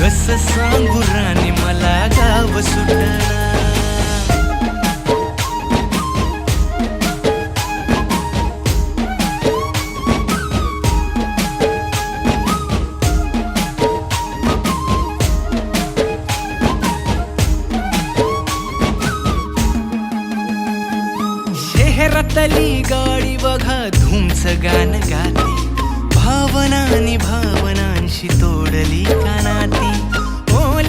कस सांगू राणी मला गाव सुटणार. शहरातली गाडी बघा धुमच गाणं गाते. भावनानी भावनांशी तोडली.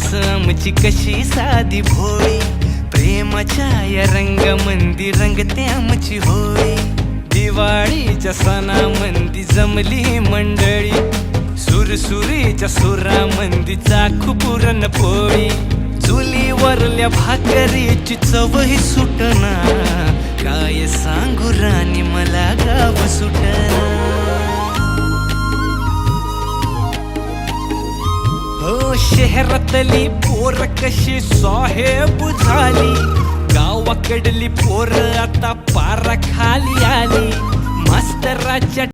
समची कशी साधी भोळी? प्रेमाच्या या रंगामंदी रंगते आमची होळी. दिवाळीच्या सणामंदी जमली मंडळी. सुरसुरीच्या सुरामंदी चाखू पुरण पोळी. चुलीवरल्या भाकरीची चवही सुटणार शहरातली पोर कशी साहेब झाली? गावाकडली पोर आता पारा खाली आली. मास्तराच्या